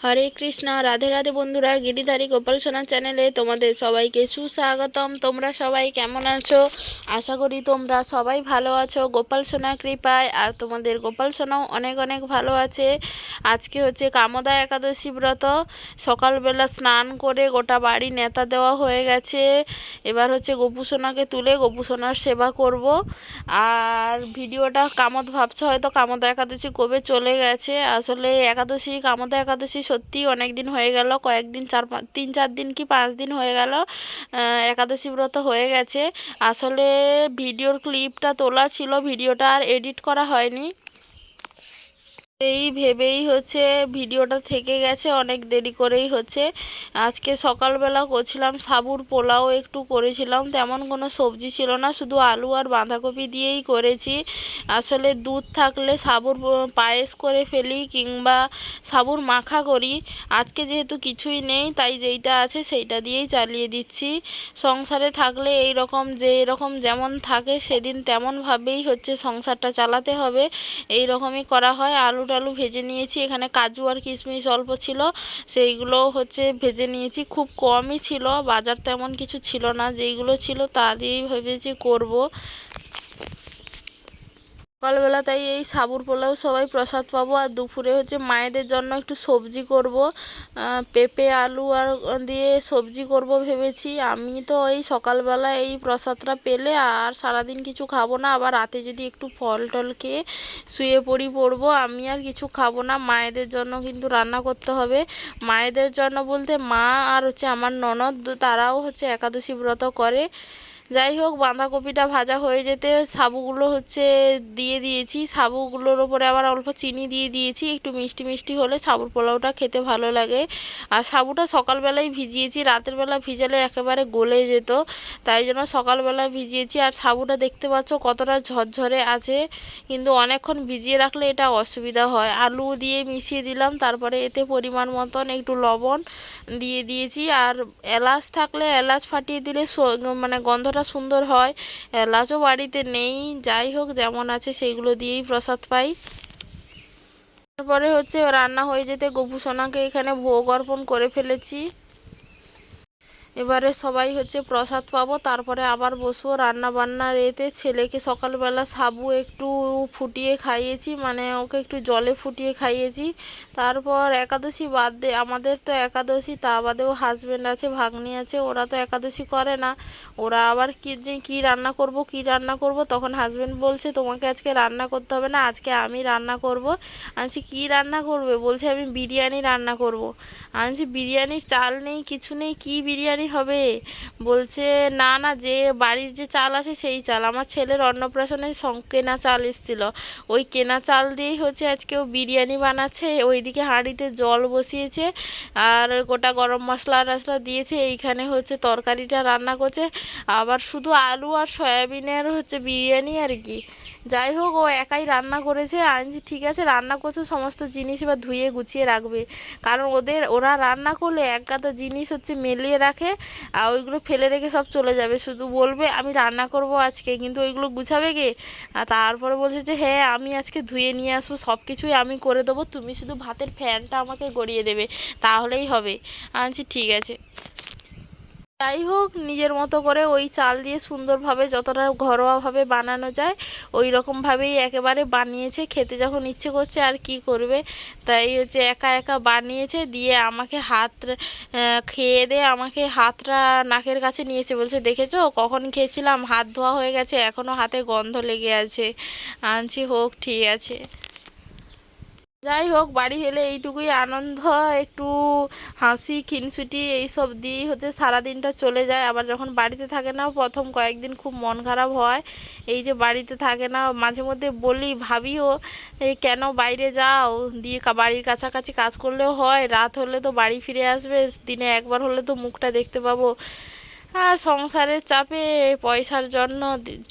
হরে কৃষ্ণ, রাধে রাধে বন্ধুরা, গিরিধারী গোপাল সোনা চ্যানেলে তোমাদের সবাইকে সুস্বাগতম। তোমরা সবাই কেমন আছো? আশা করি তোমরা সবাই ভালো আছো। গোপাল সোনা কৃপায় আর তোমাদের গোপাল সোনাও অনেক অনেক ভালো আছে। আজকে হচ্ছে কামদা একাদশী ব্রত। সকালবেলা স্নান করে গোটা বাড়ি নেতা দেওয়া হয়ে গেছে। এবার হচ্ছে গোপু সোনাকে তুলে গোপু সোনার সেবা করব। আর ভিডিওটা কামদ ভাবছে, হয়তো কামদা একাদশী কবে চলে গেছে। আসলে একাদশী, কামদা একাদশী সত্যি অনেক দিন হয়ে গেল, কয়েকদিন চার পাঁচ তিন চার দিন কি পাঁচ দিন হয়ে গেল একাদশী ব্রত হয়ে গেছে। আসলে ভিডিওর ক্লিপটা তোলা ছিল, ভিডিওটা আর এডিট করা হয়নি। এই ভেবেই হচ্ছে ভিডিওটা থেকে গেছে, অনেক দেরি করেই হচ্ছে। আজকে সকালবেলা করছিলাম সাবুর পোলাও, একটু করেছিলাম, তেমন কোনো সবজি ছিল না, শুধু আলু আর বাঁধাকপি দিয়েই করেছি। আসলে দুধ থাকলে সাবুর পায়েস করে ফেলি কিংবা সাবুর মাখা করি। আজকে যেহেতু কিছুই নেই, তাই যেইটা আছে সেইটা দিয়েই চালিয়ে দিচ্ছি। সংসারে থাকলে এই রকম যে এরকম যেমন থাকে, সেদিন তেমনভাবেই হচ্ছে সংসারটা চালাতে হবে। এই রকমই করা হয়। আলু টালু ভেজে নিয়েছি। এখানে কাজু আর কিশমিশ অল্প ছিল। সেইগুলো হচ্ছে ভেজে নিয়েছি। খুব কমই ছিল। বাজার তেমন কিছু ছিল না। যেইগুলো ছিল তা দিয়েই ভেবেছি করব। সকালবেলা তাই এই সাবুর পোলাও সবাই প্রসাদ পাবো আর দুপুরে হচ্ছে মায়েদের জন্য একটু সবজি করব। পেঁপে, আলু আর দিয়ে সবজি করব ভেবেছি। আমি তো এই সকালবেলা এই প্রসাদটা পেলে আর সারাদিন কিছু খাব না। আবার রাতে যদি একটু ফল টল খেয়ে শুয়ে পড়ি পড়ব, আমি আর কিছু খাব না। মায়েদের জন্য কিন্তু রান্না করতে হবে। মায়েদের জন্য বলতে মা আর হচ্ছে আমার ননদ, তারাও হচ্ছে একাদশী ব্রত করে। যাই হোক, বাঁধাকপিটা ভাজা হয়ে যেতে সাবুগুলো হচ্ছে দিয়ে দিয়েছি। সাবুগুলোর ওপরে আবার অল্প চিনি দিয়ে দিয়েছি। একটু মিষ্টি মিষ্টি হলে সাবুর পোলাওটা খেতে ভালো লাগে। আর সাবুটা সকালবেলায় ভিজিয়েছি, রাতের বেলা ভিজালে একেবারে গলে যেত, তাই জন্য সকালবেলা ভিজিয়েছি। আর সাবুটা দেখতে পাচ্ছ কতটা ঝরঝরে আছে, কিন্তু অনেকক্ষণ ভিজিয়ে রাখলে এটা অসুবিধা হয়। আলু দিয়ে মিশিয়ে দিলাম, তারপরে এতে পরিমাণ মতন একটু লবণ দিয়ে দিয়েছি। আর এলাচ থাকলে এলাচ ফাটিয়ে দিলে মানে গন্ধ কতটা সুন্দর হয় এলাচও বাড়িতে নেই, যাই হোক যেমন আছে সেইগুলো দিয়েই প্রসাদ পাই। তারপরে হচ্ছে রান্না হয়ে যেতে গোপু সোনাকে এখানে ভোগ অর্পণ করে ফেলেছি। এবারে সবাই হচ্ছে প্রসাদ পাবো, তারপরে আবার বসবো রান্না বান্নার এতে। ছেলেকে সকালবেলা সাবু একটু ফুটিয়ে খাইয়েছি মানে ওকে একটু জলে ফুটিয়ে খাইয়েছি। তারপর একাদশী বাদ দে, আমাদের তো একাদশী, তা বাদেও হাজব্যান্ড আছে, ভাগ্নি আছে, ওরা তো একাদশী করে না। ওরা আবার কী যে কী রান্না করব, কী রান্না করব, তখন হাজব্যান্ড বলছে, তোমাকে আজকে রান্না করতে হবে না, আজকে আমি রান্না করব। আনছি, কী রান্না করবে? বলছে, আমি বিরিয়ানি রান্না করব। আনছি, বিরিয়ানির চাল নেই, কিছু নেই, কী বিরিয়ানি হবে। বলছে, না না, যে বাড়ির যে চাল আছে সেই চাল। আমার ছেলের অন্নপ্রাশনে কেনা চাল এসেছিল। ওই কেনা চাল দিয়েই হচ্ছে আজকে ও বিরিয়ানি বানাচ্ছে। ওইদিকে হাঁড়িতে জল বসিয়েছে আর গোটা গরম মশলা টশলা দিয়েছে। এইখানে হচ্ছে তরকারিটা রান্না করছে। আবার শুধু আলু আর সয়াবিনের হচ্ছে বিরিয়ানি আর কি। যাই হোক, ও একাই রান্না করেছে। আনছি ঠিক আছে, রান্না করছে, সমস্ত জিনিস এবার ধুয়ে গুছিয়ে রাখবে। কারণ ওদের, ওরা রান্না করলে এক গাদা জিনিস হচ্ছে মেলিয়ে রাখে। আর ওইগুলো ফেলে রেখে সব চলে যাবে। শুধু বলবে, আমি রান্না করব আজকে। কিন্তু ওইগুলো গুছাবে কে? আর তারপরে বলছে যে হ্যাঁ আমি আজকে ধুয়ে নিয়ে আসব। সব কিছুই আমি করে দেবো। তুমি শুধু ভাতের ফ্যানটা আমাকে গড়িয়ে দেবে। তাহলেই হবে। আনছি ঠিক আছে। যাই হোক, নিজের মতো করে ওই চাল দিয়ে সুন্দরভাবে যতটা ঘরোয়াভাবে বানানো যায়, ওই রকমভাবেই একেবারে বানিয়েছে। খেতে যখন ইচ্ছে করছে আর কি করবে? তাই হচ্ছে একা একা বানিয়েছে, দিয়ে আমাকে হাত খেয়ে দিয়ে আমাকে হাতটা নাকের কাছে নিয়েছে। বলছে, দেখেছ? কখন খেয়েছিলাম? হাত ধোয়া হয়ে গেছে এখনও হাতে গন্ধ লেগে আছে। আনছি, হোক, ঠিক আছে। যাই হোক, বাড়ি এলে এইটুকুই আনন্দ, একটু হাসি, খিনসুটি এইসব দিয়েই হচ্ছে সারাদিনটা চলে যায়। আবার যখন বাড়িতে থাকে না, প্রথম কয়েকদিন খুব মন খারাপ হয়। এই যে বাড়িতে থাকে না, মাঝে মধ্যে বলি, ভাবিও, এই কেন বাইরে যাও? দিয়ে বাড়ির কাছাকাছি কাজ করলেও হয়, রাত হলে তো বাড়ি ফিরে আসবে, দিনে একবার হলে তো মুখটা দেখতে পাবো। আর সংসারের চাপে পয়সার জন্য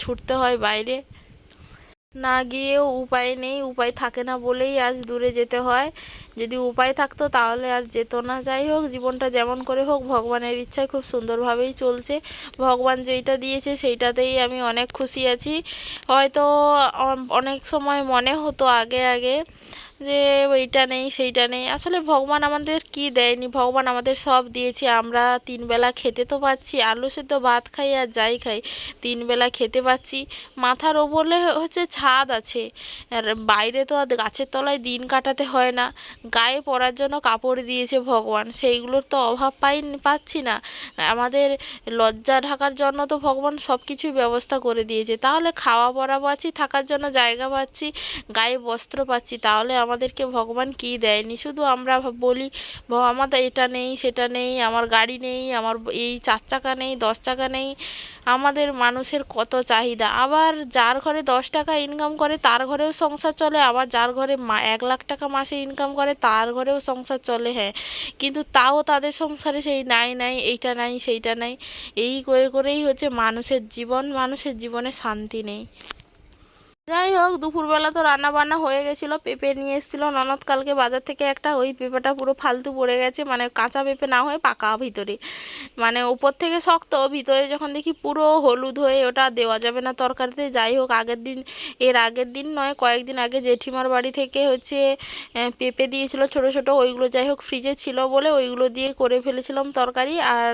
ছুটতে হয় বাইরে। না গিয়েও উপায় নেই, উপায় থাকে না বলেই আজ দূরে যেতে হয়। যদি উপায় থাকতো তাহলে আর যেত না। যাই হোক, জীবনটা যেমন করে হোক, ভগবানের ইচ্ছায় খুব সুন্দরভাবেই চলছে। ভগবান যেইটা দিয়েছে সেইটাতেই আমি অনেক খুশি আছি। হয়তো অনেক সময় মনে হতো আগে আগে যে এইটা নেই, সেইটা নেই। আসলে ভগবান আমাদের কি দেয়নি? ভগবান আমাদের সব দিয়েছে। আমরা তিনবেলা খেতে তো পাচ্ছি, আলু সেদ্ধ ভাত খাই আর যাই খাই তিনবেলা খেতে পাচ্ছি। মাথার ওপরে হচ্ছে ছাদ আছে। আর বাইরে তো আর গাছের তলায় দিন কাটাতে হয় না। গায়ে পরার জন্য কাপড় দিয়েছে ভগবান। সেইগুলোর তো অভাব পাই, পাচ্ছি না। আমাদের লজ্জা ঢাকার জন্য তো ভগবান সব কিছুই ব্যবস্থা করে দিয়েছে। তাহলে খাওয়া পরা পাচ্ছি থাকার জন্য জায়গা পাচ্ছি, গায়ে বস্ত্র পাচ্ছি, তাহলে আমাদেরকে ভগবান কী দেয়নি? শুধু আমরা বলি আমাদের এটা নেই, সেটা নেই, আমার গাড়ি নেই, আমার এই চার চাকা নেই, দশ চাকা নেই, আমাদের মানুষের কত চাহিদা? আবার যার ঘরে দশ টাকা ইনকাম করে, তার ঘরেও সংসার চলে, আবার যার ঘরে মা, এক লাখ টাকা মাসে ইনকাম করে, তার ঘরেও সংসার চলে হ্যাঁ। কিন্তু তাও তাদের সংসারে সেই নাই নাই, এইটা নাই, সেইটা নাই। এই করে, করেই হচ্ছে মানুষের জীবন, মানুষের জীবনে শান্তি নেই। যাই হোক, দুপুরবেলা তো রান্না বান্না হয়ে গেছিল, পেঁপে নিয়ে এসেছিল। ননদ কালকে বাজার থেকে একটা, ওই পেঁপেটা পুরো ফালতু পড়ে গেছে মানে কাঁচা পেঁপে না হয়ে পাকা ভিতরে। মানে উপর থেকে শক্ত, ভিতরে যখন দেখি পুরো হলুদ হয়ে ওটা দেওয়া যাবে না তরকারিতে। যাই হোক, আগের দিন, এর আগের দিন নয়, কয়েকদিন আগে জেঠিমার বাড়ি থেকে হচ্ছে পেঁপে দিয়েছিল ছোট ছোট, ওইগুলো যাই হোক ফ্রিজে ছিল বলে ওইগুলো দিয়ে করে ফেলেছিলাম তরকারি। আর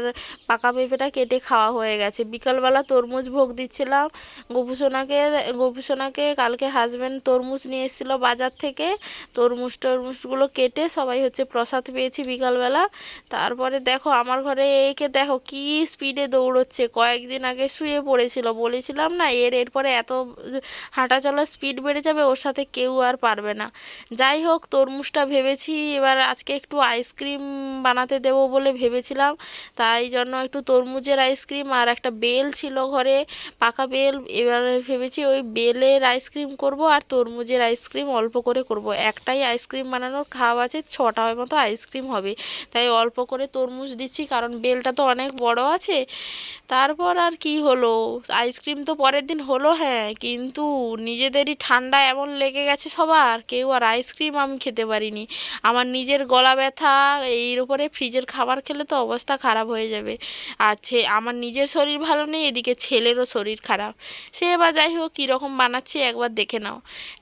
পাকা পেঁপেটা কেটে খাওয়া হয়ে গেছে। বিকালবেলা তরমুজ ভোগ দিচ্ছিলাম, গোপুসোনাকে গোপুসোনাকে কালকে হাজব্যান্ড তরমুজ নিয়ে এসেছিল বাজার থেকে। তরমুজ টরমুজগুলো কেটে সবাই হচ্ছে প্রসাদ পেয়েছি বিকালবেলা। তারপরে দেখো আমার ঘরে একে দেখো কি স্পিডে দৌড়চ্ছে। কয়েকদিন আগে শুয়ে পড়েছিল। বলেছিলাম না, এর এরপরে এত হাঁটা চলার স্পিড বেড়ে যাবে, ওর সাথে কেউ আর পারবে না। যাই হোক, তরমুজটা ভেবেছি এবার আজকে একটু আইসক্রিম বানাতে দেবো বলে ভেবেছিলাম। তাই জন্য একটু তরমুজের আইসক্রিম আর একটা বেল ছিল ঘরে, পাকা বেল। এবার ভেবেছি ওই বেলের আইসক্রিম করব আর তরমুজের আইসক্রিম অল্প করে করব। একটাই আইসক্রিম বানানোর খাওয়া আছে, ছটা মতো আইসক্রিম হবে। তাই অল্প করে তরমুজ দিচ্ছি, কারণ বেলটা তো অনেক বড় আছে। তারপর আর কি হলো? আইসক্রিম তো পরের দিন হলো হ্যাঁ কিন্তু নিজেদেরই ঠান্ডা এমন লেগে গেছে সবার, কেউ আর আইসক্রিম আমি খেতে পারিনি। আমার নিজের গলা ব্যথা, এর উপরে ফ্রিজের খাবার খেলে তো অবস্থা খারাপ হয়ে যাবে। আর আমার নিজের শরীর ভালো নেই, এদিকে ছেলেরও শরীর খারাপ। সে এবার যাই হোক, কীরকম বানাচ্ছি একবার দেখে নাও।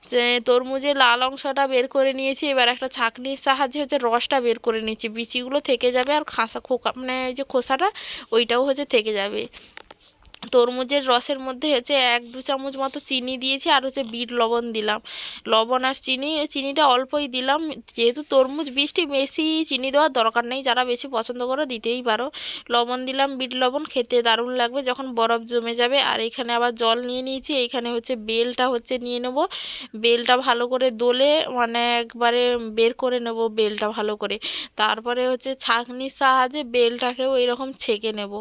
যে তরমুজের লাল অংশটা বের করে নিয়েছি, এবার একটা ছাঁকনির সাহায্যে হচ্ছে রসটা বের করে নিয়েছি। বিচিগুলো থেকে যাবে আর খাসা খোকা মানে ওই যে খোসাটা, ওইটাও হচ্ছে থেকে যাবে। তরমুজের রসের মধ্যে হচ্ছে এক দু চামচ মতো চিনি দিয়েছি আর হচ্ছে বিট লবণ দিলাম। লবণ আর চিনি, চিনিটা অল্পই দিলাম। যেহেতু তরমুজ বৃষ্টি বেশি চিনি দেওয়ার দরকার নেই, যারা বেশি পছন্দ করো দিতেই পারো। লবণ দিলাম, বিট লবণ, খেতে দারুণ লাগবে যখন বরফ জমে যাবে। আর এখানে আবার জল নিয়ে নিয়েছি এইখানে হচ্ছে বেলটা হচ্ছে নিয়ে নেব। বেলটা ভালো করে দোলে মানে একবারে বের করে নেব বেলটা ভালো করে। তারপরে হচ্ছে ছাঁকনির সাহায্যে বেলটাকেও এরকম ছেঁকে নেব।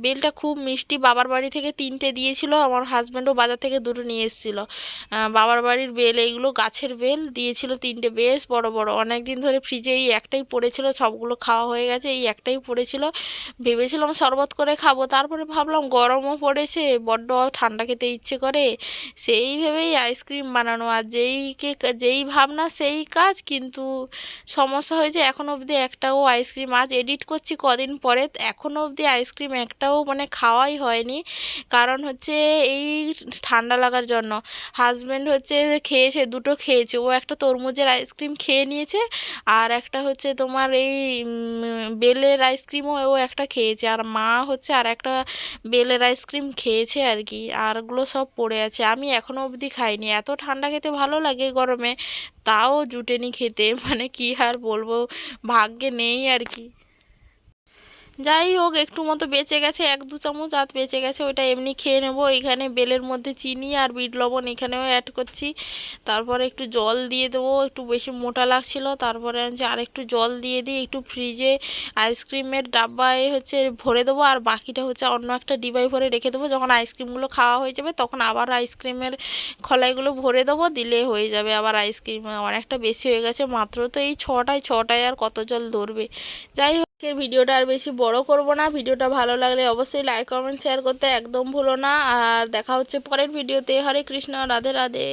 বেলটা খুব মিষ্টি, বাবার বাড়ি থেকে তিনটে দিয়েছিল, আমার হাজব্যান্ডও বাজার থেকে দুটো নিয়ে এসেছিল। বাবার বাড়ির বেল এইগুলো গাছের বেল, দিয়েছিল তিনটে বেশ বড় বড়। অনেক দিন ধরে ফ্রিজে এই একটাই পড়েছিল, সবগুলো খাওয়া হয়ে গেছে, এই একটাই পড়েছিল। ভেবেছিলাম শরবত করে খাব, তারপরে ভাবলাম গরমও পড়েছে, বড্ড ঠান্ডা খেতে ইচ্ছে করে। সেই ভেবেই আইসক্রিম বানানো, আর যেই কে, যেই ভাবনা সেই কাজ, কিন্তু সমস্যা হয়েছে এখনও অবধি একটাও আইসক্রিম আজ এডিট করছি কদিন পরে এখনও অবধি আইসক্রিম একটাও মানে খাওয়াই হয়নি। কারণ হচ্ছে এই ঠান্ডা লাগার জন্য। হাজব্যান্ড হচ্ছে খেয়েছে, দুটো খেয়েছে। ও একটা তরমুজের আইসক্রিম খেয়ে নিয়েছে আর একটা হচ্ছে তোমার এই বেলের আইসক্রিমও ও একটা খেয়েছে। আর মা হচ্ছে আর একটা বেলের আইসক্রিম খেয়েছে আর কি। আরগুলো সব পড়ে আছে। আমি এখনও অবধি খাইনি। এত ঠান্ডা খেতে ভালো লাগে গরমে, তাও জুটেনি খেতে। মানে কি আর বলব? ভাগ্যে নেই আর কি। যাই হোক, একটু মতো বেঁচে গেছে, এক দু চামচ আর বেঁচে গেছে, ওইটা এমনি খেয়ে নেব। এখানে বেলের মধ্যে চিনি আর বিট লবণ এখানেও অ্যাড করছি। তারপরে একটু জল দিয়ে দেবো, একটু বেশি মোটা লাগছিল। তারপরে হচ্ছে আর একটু জল দিয়ে দিই একটু ফ্রিজে আইসক্রিমের ডাব্বায় হচ্ছে ভরে দেবো। আর বাকিটা হচ্ছে অন্য একটা ডিবায় ভরে রেখে দেবো। যখন আইসক্রিমগুলো খাওয়া হয়ে যাবে, তখন আবার আইসক্রিমের খলাইগুলো ভরে দেবো। দিলে হয়ে যাবে আবার আইসক্রিম অনেকটা বেশি হয়ে গেছে মাত্র। তো এই ছটায় ছটায় আর কত জল ধরবে? যাই হোক। আজকের ভিডিওটা আর বেশি বড় করব না। ভিডিওটা ভালো লাগলে অবশ্যই লাইক কমেন্ট শেয়ার করতে একদম ভুলো না। আর দেখা হচ্ছে পরের ভিডিওতে। হরে কৃষ্ণ, রাধে রাধে।